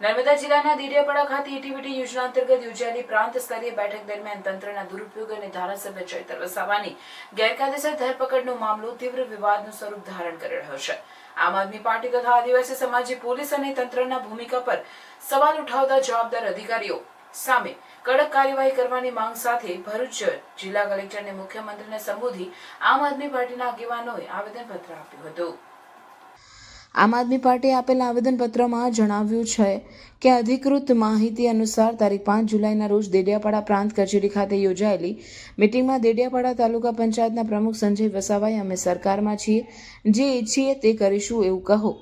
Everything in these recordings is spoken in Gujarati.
નર્મદા જિલ્લાના દેડિયાપાડા ખાતે એટીવીટી યોજના અંતર્ગત યોજાયેલી પ્રાંત સ્તરીય બેઠક દરમિયાન તંત્રના દુરુપયોગ અને ધારાસભ્ય ચૈતર વસાવાની ગેરકાયદેસર ધરપકડનો મામલો તીવ્ર વિવાદનું સ્વરૂપ ધારણ કરી રહ્યો છે. આમ આદમી પાર્ટી તથા આદિવાસી સમાજે પોલીસ અને તંત્રના ભૂમિકા પર સવાલ ઉઠાવતા જવાબદાર અધિકારીઓ સામે કડક કાર્યવાહી કરવાની માંગ સાથે ભરૂચ જિલ્લા કલેક્ટરને મુખ્યમંત્રીને સંબોધી આમ આદમી પાર્ટીના આગેવાનોએ આવેદનપત્ર આપ્યું હતું. આમ આદમી પાર્ટીએ આપેલા આવેદનપત્રમાં જણાવ્યું છે કે અધિકૃત માહિતી અનુસાર તારીખ પાંચ જુલાઈના રોજ દેડિયાપાડા પ્રાંત કચેરી ખાતે યોજાયેલી મિટિંગમાં દેડિયાપાડા તાલુકા પંચાયતના પ્રમુખ સંજય વસાવાએ અમે સરકારમાં છીએ, જે ઈચ્છીએ તે કરીશું એવું કહો.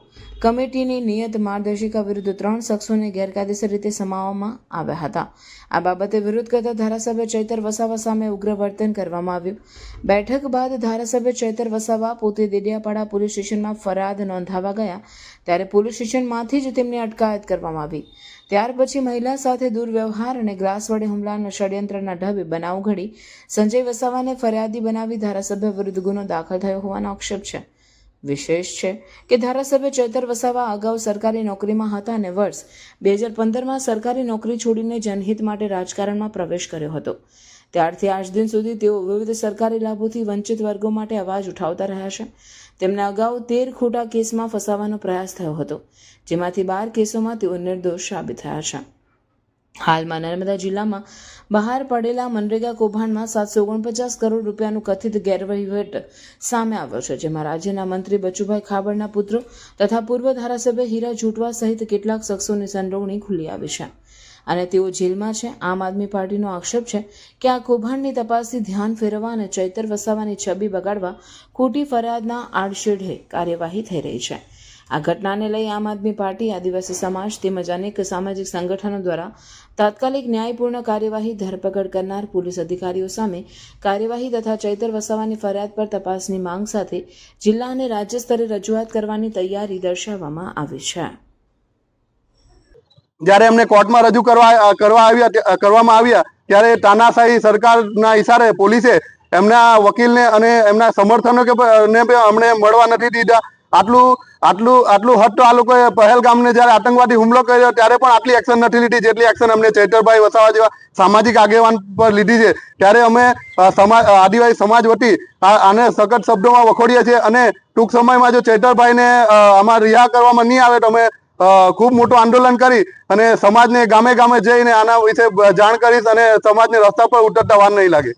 કમિટીની નિયત માર્ગદર્શિકા વિરુદ્ધ ત્રણ શખ્સોને ગેરકાયદેસર રીતે સમાવવામાં આવ્યા હતા. આ બાબતે વિરોધ કરતા ધારાસભ્ય ચૈતર વસાવા સામે ઉગ્ર વર્તન કરવામાં આવ્યું. બેઠક બાદ ધારાસભ્ય ચૈતર વસાવા પોતે દેડિયાપાડા પોલીસ સ્ટેશનમાં ફરિયાદ નોંધાવવા ગયા, ત્યારે પોલીસ સ્ટેશનમાંથી જ તેમની અટકાયત કરવામાં આવી. ત્યાર પછી મહિલા સાથે દુર્વ્યવહાર અને ગ્લાસ વડે હુમલાના ષડયંત્રના ઢબે બનાવ ઘડી સંજય વસાવાને ફરિયાદી બનાવી ધારાસભ્ય વિરુદ્ધ ગુનો દાખલ થયો હોવાનો આક્ષેપ છે. વિશેષ છે કે ધારાસભ્ય ચેતર વસાવા અગાઉ સરકારી નોકરીમાં હતા અને વર્ષ બે હજાર પંદરમાં સરકારી નોકરી છોડીને જનહિત માટે રાજકારણમાં પ્રવેશ કર્યો હતો. ત્યારથી આજ દિન સુધી તેઓ વિવિધ સરકારી લાભોથી વંચિત વર્ગો માટે અવાજ ઉઠાવતા રહ્યા છે. તેમને અગાઉ તેર ખોટા કેસમાં ફસાવાનો પ્રયાસ થયો હતો, જેમાંથી બાર કેસોમાં તેઓ નિર્દોષ સાબિત થયા છે. હાલમાં નર્મદા જિલ્લામાં બહાર પડેલા મનરેગા કૌભાંડમાં સાતસો ઓગણપચાસ કરોડ રૂપિયાનું કથિત ગેરવહીવટ સામે આવ્યો છે, જેમાં રાજ્યના મંત્રી બચુભાઈ ખાબડના પુત્રો તથા પૂર્વ ધારાસભ્ય હીરા જૂટવા સહિત કેટલાક શખ્સોની સંડોવણી ખુલ્લી આવી છે. અને તેઓ જેલમાં છે. આમ આદમી પાર્ટીનો આક્ષેપ છે કે આ કૌભાંડની તપાસથી ધ્યાન ફેરવવા અને ચૈતર વસાવાની છબી બગાડવા ખોટી ફરિયાદના આડશેઢે કાર્યવાહી થઈ રહી છે. આ ઘટનાને લઈ આમ આદમી પાર્ટી, આદિવાસી સમાજ તેમજ અનેક સામાજિક સંગઠનો દ્વારા તાત્કાલિક ન્યાયપૂર્ણ કાર્યવાહી ધરપકડ કરનાર પોલીસ અધિકારીઓ સામે કાર્યવાહી તથા ચૈતર વસાવાની ફરિયાદ પર તપાસની માંગ સાથે જિલ્લા અને રાજ્ય સ્તરે રજૂઆત કરવાની તૈયારી દર્શાવવામાં આવી છે. જ્યારે એમને કોર્ટમાં રજૂ કરવા કરવા આવ્યા કરવામાં આવ્યા, ત્યારે તાનાશાહી સરકારના ઈશારે પોલીસે એમના વકીલને અને એમના સમર્થનો કે અમને મળવા નથી દીધા. આટલું આટલું આટલું હદ તો આ લોકોએ પહેલગામને જ્યારે આતંકવાદી હુમલો કર્યો, ત્યારે પણ આટલી એક્શન નથી લીધી જેટલી એક્શન અમને ચૈતરભાઈ વસાવા જેવા સામાજિક આગેવાન પર લીધી છે. ત્યારે અમે સમાજ આદિવાસી સમાજ વતી આને સખત શબ્દોમાં વખોડીએ છીએ અને ટૂંક સમયમાં જો ચૈતરભાઈને આમાં રિહા કરવામાં નહીં આવે તો અમે ખૂબ મોટું આંદોલન કરી અને સમાજને ગામે ગામે જઈને આના વિશે જાણ કરીશ અને સમાજને રસ્તા પર ઉતરતા વાર નહીં લાગે.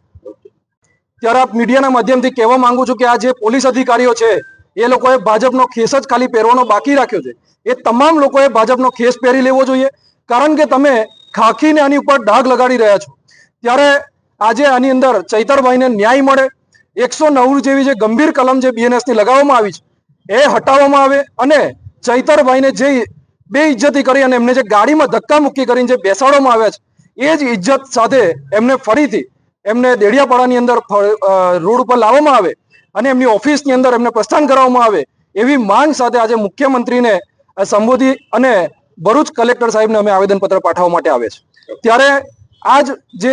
ત્યારે આપ મીડિયાના માધ્યમથી કહેવા માંગુ છું કે આ જે પોલીસ અધિકારીઓ છે, એ લોકોએ ભાજપનો ખેસ જ ખાલી પહેરવાનો બાકી રાખ્યો છે. એ તમામ લોકોએ ભાજપનો ખેસ પહેરી લેવો જોઈએ. કારણ કે તમે ખાખીને આની ઉપર ડાઘ લગાડી રહ્યા છો. ત્યારે આજે આની અંદર ચૈતરભાઈને ન્યાય મળે. એકસો નવ્વાણું જેવી જે ગંભીર કલમ જે બીએનએસની લગાવવામાં આવી છે, એ હટાવવામાં આવે અને ચૈતરભાઈને જે બે ઇજ્જતી કરી અને એમને જે ગાડીમાં ધક્કા મુક્કી કરીને જે બેસાડવામાં આવ્યા છે, એ જ ઇજ્જત સાથે એમને ફરીથી એમને દેડિયાપાડાની અંદર રોડ ઉપર લાવવામાં આવે અને એમની ઓફિસની અંદર એમને પ્રસ્થાન કરાવવામાં આવે એવી માંગ સાથે આજે મુખ્યમંત્રીને સંબોધી અને ભરૂચ કલેક્ટર સાહેબને અમે આવેદનપત્ર પાઠવવા માટે આવે છે. ત્યારે આજ જે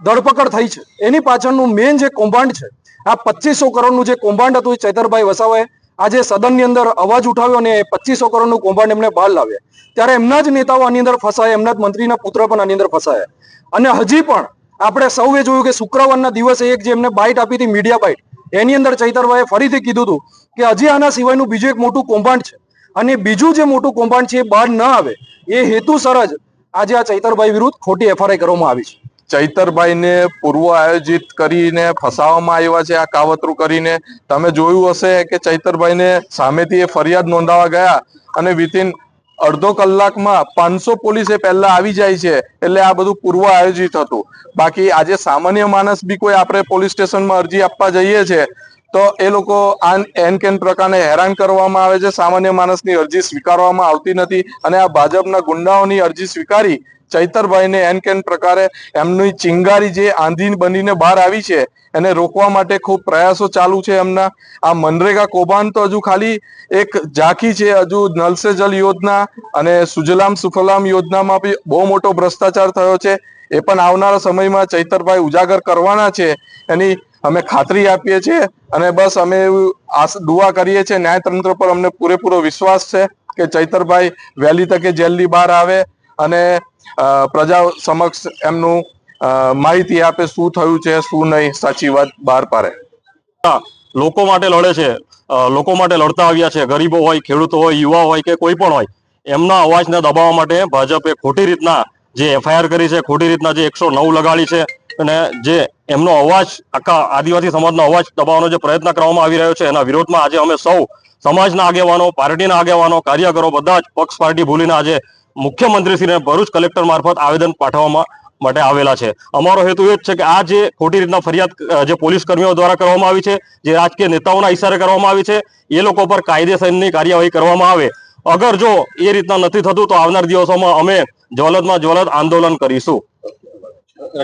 ધરપકડ થઈ છે, એની પાછળનું મેઇન જે કૌભાંડ છે, આ પચીસો કરોડનું જે કૌભાંડ હતું એ ચૈતરભાઈ વસાવાએ આજે સદનની અંદર અવાજ ઉઠાવ્યો અને પચીસો કરોડનું કૌભાંડ એમને બહાર લાવ્યા. ત્યારે એમના જ નેતાઓ આની અંદર ફસાયા, એમના જ મંત્રીના પુત્ર પણ આની અંદર ફસાયા. અને હજી પણ આપણે સૌએ જોયું કે શુક્રવારના દિવસે એક જે એમને બાઇટ આપી હતી, મીડિયા બાઇટ, એની અંદર ચૈતરભાઈએ ફરીથી કીધું હતું કે હજી આના સિવાયનું બીજું એક મોટું કૌભાંડ છે. અને બીજું જે મોટું કૌભાંડ છે એ બહાર ન આવે, એ હેતુસર જ આજે આ ચૈતરભાઈ વિરુદ્ધ ખોટી એફઆરઆઈ કરવામાં આવી છે. ચૈતરભાઈને પૂર્વ આયોજિત કરીને ફસાવવામાં આવ્યા છે, આ કાવતરું કરીને. તમે જોયું હશે કે ચૈતરભાઈને સામેથી એ ફરિયાદ નોંધાવા ગયા અને વિથિન અડધો કલાકમાં પાંચસો પોલીસે પહેલા આવી જાય છે, એટલે આ બધું પૂર્વ આયોજિત હતું. બાકી આજે સામાન્ય માણસ બી કોઈ આપણે પોલીસ સ્ટેશનમાં અરજી આપવા જઈએ છે, તો એ લોકો આન એન કેન પ્રકારને હેરાન કરવામાં આવે છે. સામાન્ય માણસની અરજી સ્વીકારવામાં આવતી નથી અને આ ભાજપના ગુંડાઓની અરજી સ્વીકારી ચૈતરભાઈને એન કેન પ્રકારે એમની ચિંગારી જે આંધી બનીને બહાર આવી છે, એને રોકવા માટે ખૂબ પ્રયાસો ચાલુ છે એમના. આ મનરેગા કૌભાંડ તો હજુ ખાલી એક ઝાંખી છે, હજુ નલ જલ યોજના અને સુજલામ સુફલામ યોજનામાં બી બહુ મોટો ભ્રષ્ટાચાર થયો છે. એ પણ આવનારા સમયમાં ચૈતરભાઈ ઉજાગર કરવાના છે, એની અમે ખાતરી આપીએ છીએ અને બસ અમે દુઆ કરીએ છીએ ન્યાયતંત્ર પર અમને પૂરેપૂરો વિશ્વાસ છે કે ચૈતરભાઈ વહેલી તકે જેલની બહાર આવે અને પ્રજા સમક્ષ એમનું માહિતી આપે શું થયું છે, શું નહીં, સાચી વાત બહાર પાડે. લોકો માટે લડે છે લોકો માટે લડતા આવ્યા છે, ગરીબો હોય, ખેડૂતો હોય, યુવા હોય કે કોઈ પણ હોય, એમના અવાજને દબાવવા માટે ભાજપે ખોટી રીતના જે એફઆઈઆર કરી છે, ખોટી રીતના જે એકસો નવ લગાડી છે, અને જે એમનો અવાજ, આખા આદિવાસી સમાજનો અવાજ દબાવવાનો જે પ્રયત્ન કરવામાં આવી રહ્યો છે, એના વિરોધમાં આજે અમે સૌ સમાજના આગેવાનો, પાર્ટીના આગેવાનો, કાર્યકરો, બધા જ પક્ષ પાર્ટી ભૂલીને આજે મુખ્યમંત્રીશ્રીને ભરૂચ કલેક્ટર મારફત આવેદન પાઠવવામાં માટે આવેલા છે. અમારો હેતુ એ જ છે કે આ જે ખોટી રીતના ફરિયાદ જે પોલીસ કર્મીઓ દ્વારા કરવામાં આવી છે, જે રાજકીય નેતાઓના ઇશારે કરવામાં આવી છે, એ લોકો પર કાયદેસરની કાર્યવાહી કરવામાં આવે. અગર જો એ રીતના નથી થતું, તો આવનાર દિવસોમાં અમે જ્વલદમાં જ્વલદ આંદોલન કરીશું.